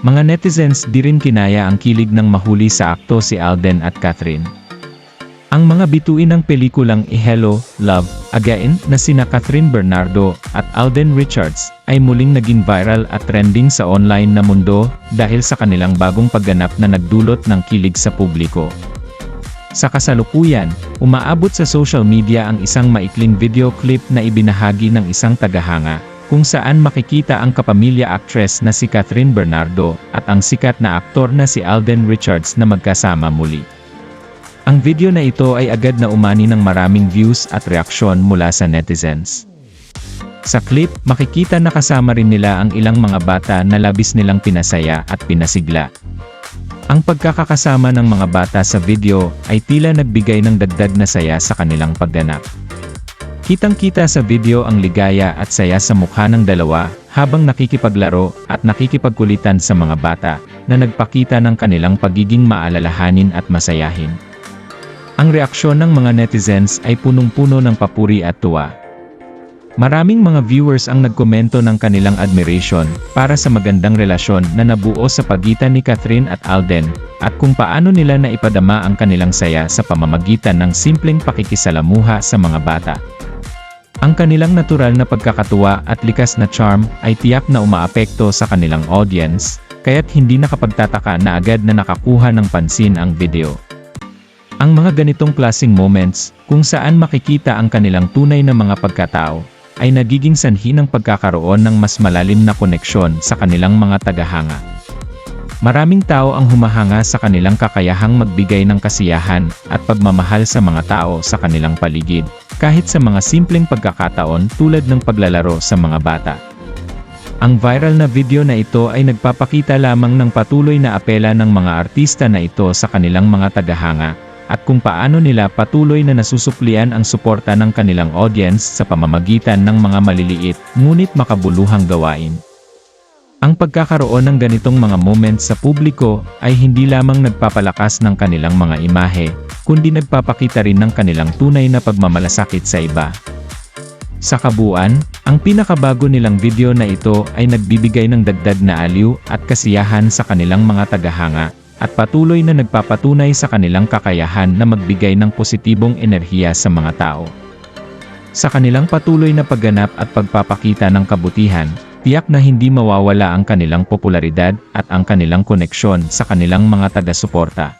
Mga netizens di rin kinaya ang kilig ng mahuli sa akto si Alden at Catherine. Ang mga bituin ng pelikulang I Hello, Love, Again na sina Catherine Bernardo at Alden Richards ay muling naging viral at trending sa online na mundo dahil sa kanilang bagong pagganap na nagdulot ng kilig sa publiko. Sa kasalukuyan, umaabot sa social media ang isang maikling video clip na ibinahagi ng isang tagahanga, kung saan makikita ang kapamilya actress na si Catherine Bernardo at ang sikat na aktor na si Alden Richards na magkasama muli. Ang video na ito ay agad na umani ng maraming views at reaksyon mula sa netizens. Sa clip, makikita na kasama rin nila ang ilang mga bata na labis nilang pinasaya at pinasigla. Ang pagkakakasama ng mga bata sa video ay tila nagbigay ng dagdag na saya sa kanilang pagganap. Kitang-kita sa video ang ligaya at saya sa mukha ng dalawa habang nakikipaglaro at nakikipagkulitan sa mga bata na nagpakita ng kanilang pagiging maalalahanin at masayahin. Ang reaksyon ng mga netizens ay punong-puno ng papuri at tuwa. Maraming mga viewers ang nagkomento ng kanilang admiration para sa magandang relasyon na nabuo sa pagitan ni Catherine at Alden, at kung paano nila naipadama ang kanilang saya sa pamamagitan ng simpleng pakikisalamuha sa mga bata. Ang kanilang natural na pagkakatuwa at likas na charm ay tiyak na umaapekto sa kanilang audience, kaya't hindi nakapagtataka na agad na nakakuha ng pansin ang video. Ang mga ganitong klasing moments, kung saan makikita ang kanilang tunay na mga pagkatao, ay nagiging sanhi ng pagkakaroon ng mas malalim na koneksyon sa kanilang mga tagahanga. Maraming tao ang humahanga sa kanilang kakayahang magbigay ng kasiyahan at pagmamahal sa mga tao sa kanilang paligid, kahit sa mga simpleng pagkakataon tulad ng paglalaro sa mga bata. Ang viral na video na ito ay nagpapakita lamang ng patuloy na apela ng mga artista na ito sa kanilang mga tagahanga, at kung paano nila patuloy na nasusuklian ang suporta ng kanilang audience sa pamamagitan ng mga maliliit, ngunit makabuluhang gawain. Ang pagkakaroon ng ganitong mga moments sa publiko ay hindi lamang nagpapalakas ng kanilang mga imahe, kundi nagpapakita rin ng kanilang tunay na pagmamalasakit sa iba. Sa kabuuan, ang pinakabago nilang video na ito ay nagbibigay ng dagdag na aliw at kasiyahan sa kanilang mga tagahanga, at patuloy na nagpapatunay sa kanilang kakayahan na magbigay ng positibong enerhiya sa mga tao. Sa kanilang patuloy na pagganap at pagpapakita ng kabutihan, tiyak na hindi mawawala ang kanilang popularidad at ang kanilang koneksyon sa kanilang mga taga-suporta.